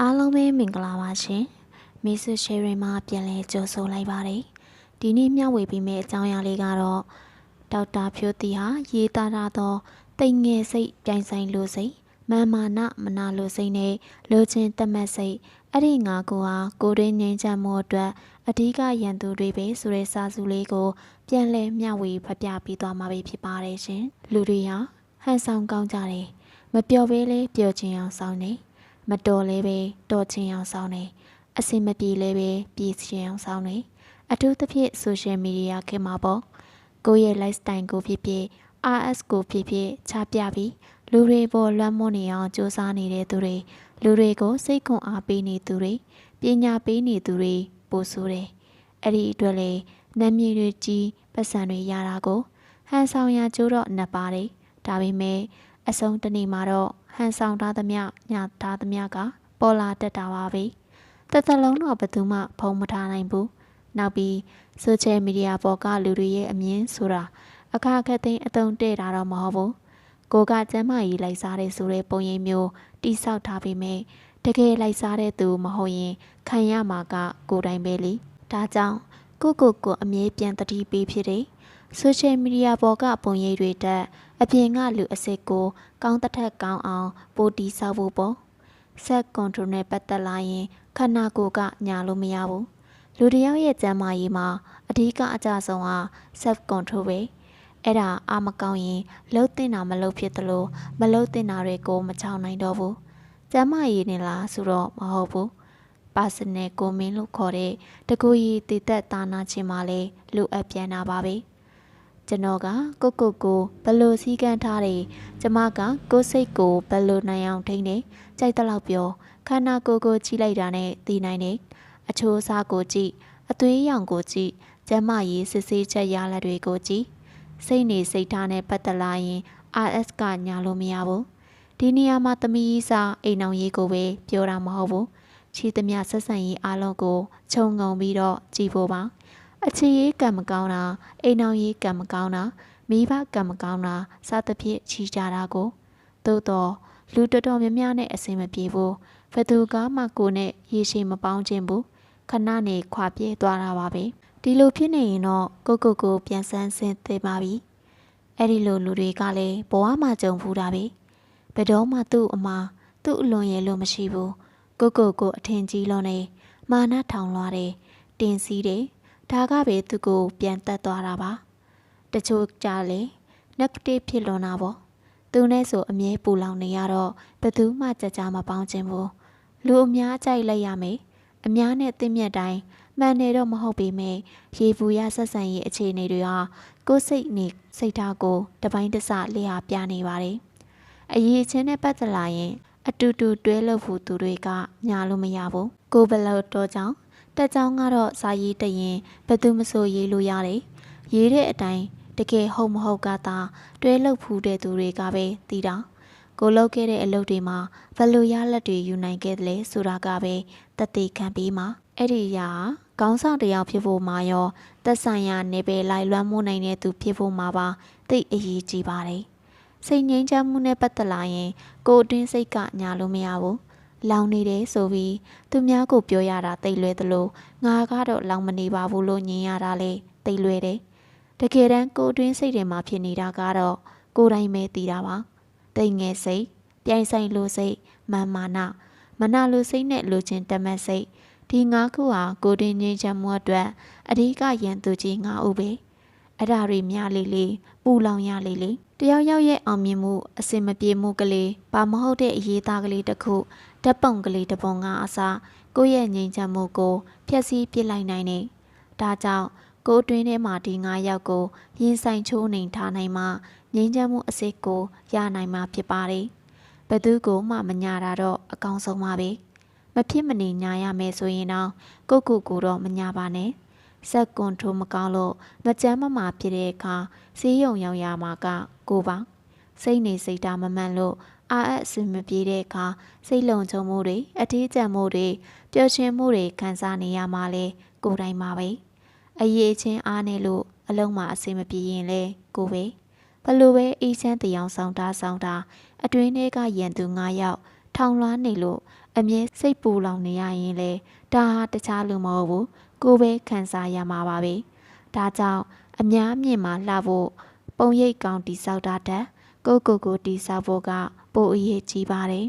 အားလုံးပဲမင်္ဂလာပါရှင်မီဆူရှယ်ရီမှာပြန်လဲကြိုဆိုလိုက်ပါတယ်ဒီနေ့မျှဝေပေးမယ့်အကြောင်းအရာလေးကတော့ဒေါက်တာဖြိုးတီဟာရေးသားထားသောတိမ်ငယ်စိတ်ပြိုင်ဆိုင်လိုစိတ်မာမာနမနာလိုစိတ်နဲ့လိုချင်တတ်မှတ်စိတ်အဲ့ဒီငါကိုဟာကိုရင်းငင်းချမှုအတွက်အဓိကရန်သူတွေပဲဆိုတဲ့စာစုလေးကို ပြန်လဲမျှဝေဖပြပေးသွားမှာပဲဖြစ်ပါတယ်ရှင်လူတွေဟာဟန်ဆောင်ကောင်းကြတယ်မပျော်ဘဲလဲပျော်ချင်အောင်ဆောင်နေ မတော်လဲပဲတော်ချင်အောင်ဆောင်နေအစင်မပြေလဲပဲပြေချင်အောင်ဆောင်နေအထူးသဖြင့်ဆိုရှယ်မီဒီယာခေတ်မှာပေါ့ကိုယ့်ရဲ့ lifestyle ကိုဖြစ်ဖြစ် RS ကိုဖြစ်ဖြစ်ချပြပြီးလူတွေပေါ်လွှမ်းမိုးနေအောင်စူးစမ်းနေတဲ့သူတွေလူတွေကိုစိတ်ခွန်အားပေးနေသူတွေပညာပေးနေသူတွေပို့ဆိုးတယ်အဲ့ဒီအတွက်လေနာမည်တွေကြီးပတ်စံတွေရတာကိုဟန်ဆောင်ရကျိုးတော့နှစ်ပါတယ်ဒါပေမဲ့အဆုံးတနေ့မှာတော့ ဟန်ဆောင်ထားသမျှညထားသမျှကပေါ်လာတတ်တာပါပဲတစ်သက်လုံးတော့ဘယ်သူမှဖုံးမထားနိုင်ဘူးနောက်ပြီးဆိုရှယ်မီဒီယာပေါ်ကလူတွေရဲ့အမြင်ဆိုတာအခါခက်သိမ်းအတုံးတဲ့တာတော့မဟုတ်ဘူးကိုကကျမ်းမာရေးလိုက်စားတဲ့ဆိုတဲ့ပုံရိပ်မျိုးတိဆောက်ထားပြီးမြဲတကယ်လိုက်စားတဲ့သူမဟုတ်ရင်ခံရမှာကကိုယ်တိုင်ပဲလေဒါကြောင့်ကိုကိုကိုအမြဲပြန်တတိပေးဖြစ်တယ်ဆိုရှယ်မီဒီယာပေါ်ကပုံရိပ်တွေတက် အပြင်ကလူအစ်စ်ကို ကောင်းတစ်ထက်ကောင်းအောင် ပိုတီဆောက်ဖို့ပေါ့ဆက်ကွန်ထရိုနဲ့ပတ်သက်လာရင်ခန္ဓာကိုယ်ကညာလို့မရဘူးလူတစ်ယောက်ရဲ့ကျန်းမာရေးမှာအဓိကအကြဆုံးဟာ self control ပဲအဲ့ဒါအာမကောင်းရင်လှုပ်တင်တာမလှုပ်ဖြစ်သလိုမလှုပ်တင်တာတွေကိုမချောင်နိုင်တော့ဘူးကျန်းမာရေးနေလားဆိုတော့မဟုတ်ဘူး personal ကိုမင်းလို့ခေါ်တဲ့တကူရီတည်သက်တာနာခြင်းမှလည်းလိုအပ်ပြန်တာပါပဲ ကျွန်တော်ကကိုကိုကိုဘယ်လိုစည်းကမ်းထားတယ်ကျမကကိုစိတ်ကိုဘယ်လိုနိုင်အောင်ထိန်းနေကြိုက်တဲ့လောက်ပြောခန္ဓာကိုယ်ကိုကြီးလိုက်တာနဲ့သိနိုင်တယ်အချိုးအစားကိုကြည့်အသွေးရောင်ကိုကြည့်ကျမရေးစစ်ဆေးချက်ရလက်တွေကိုကြည့်စိတ်နေစိတ်ထားနဲ့ပတ်သက်လာရင် RS ကညာလို့မရဘူးဒီနေရာမှာသမီးကြီးစာအိမ်အောင်ရေးကိုပဲပြောတာမဟုတ်ဘူးချီသမျှဆက်ဆံရေးအားလုံးကိုခြုံငုံပြီးတော့ကြည်ဖို့ပါ အခြေရေးကံမကောင်းတာအိမ်အောင်ရေးကံမကောင်းတာမိဘကံမကောင်းတာစသဖြင့်ချီကြတာကိုသို့တော့လူတော်တော်များများနဲ့အဆင်မပြေဘူးဘသူကမှကိုနဲ့ရေရှည်မပေါင်းခြင်းဘူးခဏနေခွာပြေးသွားတာပါပဲဒီလိုဖြစ်နေရင်တော့ကိုကိုကိုပြန်ဆန်းဆင်းသေးပါပြီအဲ့ဒီလိုလူတွေကလည်းဘဝမှာကြုံဖူးတာပဲဘယ်တော့မှသူ့အမားသူ့အလွန်ရဲ့လို့မရှိဘူးကိုကိုကိုအထင်ကြီးလို့နေမာနထောင်လွှားတယ်တင်စီးတယ် ဒါကပဲသူကို ပြန်တက်သွားတာပါတချို့ကြလေ negative ဖြစ်လွန်တာပေါ့သူနဲ့ဆိုအမြဲပူလောင်နေရတော့ဘသူမှကြကြမပေါင်းခြင်းဘူးလူအများကြိုက်လိုက်ရမယ်အများနဲ့တင့်မြတ်တိုင်းမှန်တယ်တော့မဟုတ်ပေမဲ့ရေဘူးရဆက်ဆံရေးအခြေအနေတွေဟာကိုယ်စိတ်နေစိတ်ထားကိုတပိုင်းတစလျှာပြနေပါတယ်အရေးချင်းနဲ့ပတ်သက်လာရင် အတူတူတွဲလို့ဖို့သူတွေကညာလို့မရဘူးကိုဘလောက်တော့ကြောင့် တက်ကြောင်းကတော့စာရေးတရင်ဘယ်သူမဆိုရေးလို့ရတယ်ရေးတဲ့အတိုင်းတကယ်ဟုတ်မဟုတ်ကသာတွဲလို့ဖူးတဲ့သူတွေကပဲသိတာကိုလုပ်ခဲ့တဲ့အလုပ်တွေမှာဘယ်လိုရလက်တွေယူနိုင်ခဲ့တယ်လဲဆိုတာကပဲတသက်ခံပြီးမှအဲ့ဒီရာခေါင်းဆောင်တယောက်ဖြစ်ဖို့မှာရောသက်ဆိုင်ရာနေပယ်လိုက်လွှမ်းမိုးနိုင်တဲ့သူဖြစ်ဖို့မှာပါသိအရေးကြီးပါတယ်စိတ်ငြိမ်းချမ်းမှုနဲ့ပတ်သက်လာရင်ကိုအတွင်းစိတ်ကညာလို့မရဘူး လောင်နေတယ်ဆိုပြီးသူများကိုပြောရတာတိတ်လွဲသလိုငါကတော့လောင်မနေပါဘူးလို့ညင်ရတာလေတိတ်လွဲတယ်တကယ်တမ်းကိုအတွင်းစိတ်တွေမှာဖြစ်နေတာကတော့ကိုယ်တိုင်ပဲသိတာပါတိတ်ငယ်စိတ်ပြိုင်ဆိုင်လိုစိတ်မာမာနမနာလိုစိတ်နဲ့လိုချင်တမတ်စိတ်ဒီငါးခုဟာကိုတင်ငင်းချမ်းမှုအတွက်အဓိကရန်သူကြီးငါးဦးပဲအဲ့ဒါတွေများလေးလေးပူလောင်ရလေးလေးတယောက်ယောက်ရဲ့အောင်မြင်မှုအစင်မပြေမှုကလေးဘာမဟုတ်တဲ့အရေးသားကလေးတစ်ခု ဓာတ်ပုံကလေးတစ်ပုံကအစားကိုယ့်ရဲ့ငြိမ်ချမ်းမှုကိုဖျက်ဆီးပစ်လိုက်နိုင်နေဒါကြောင့်ကိုအတွင်းထဲမှာဒီ၅ယောက်ကိုရင်ဆိုင်ချိုးနှိမ်ထားနိုင်မှငြိမ်းချမ်းမှုအစစ်ကိုရနိုင်မှာဖြစ်ပါတယ်။ဘသူကိုမှမညာတာတော့အကောင်းဆုံးပါပဲ။မဖြစ်မနေညာရမယ်ဆိုရင်တော့ကိုကိုကိုတော့မညာပါနဲ့။စက်ကွန်ထိုးမကောင်းလို့မကြမ်းမမာဖြစ်တဲ့အခါစီးရုံရောင်ရမှာကကိုပါ။စိတ်နေစိတ်ထားမမှန်လို့ အာအပ်အစင်မပြေတဲ့အခါစိတ်လုံခြုံမှုတွေအထီးကျန်မှုတွေပျော်ရွှင်မှုတွေခံစားနေရမှာလေကိုယ်တိုင်ပါပဲ။အရေးချင်းအားနေလို့အလုံးမှာအစင်မပြေရင်လဲကိုပဲဘလို့ပဲအေးချမ်းတရားဆောင်တာဆောင်တာအတွင်းထဲကရန်သူ9ယောက်ထောင်လွှားနေလို့အမြဲစိတ်ပူလောင်နေရရင်လေဒါဟာတခြားလူမဟုတ်ဘူးကိုယ်ပဲခံစားရမှာပါပဲဒါကြောင့်အများမြင်မှာလှဖို့ပုံရိပ်ကောင်းတိဆောက်တာတက်ကိုကိုကိုတိဆောက်ဖို့က ပိုအရေးကြီးပါတယ်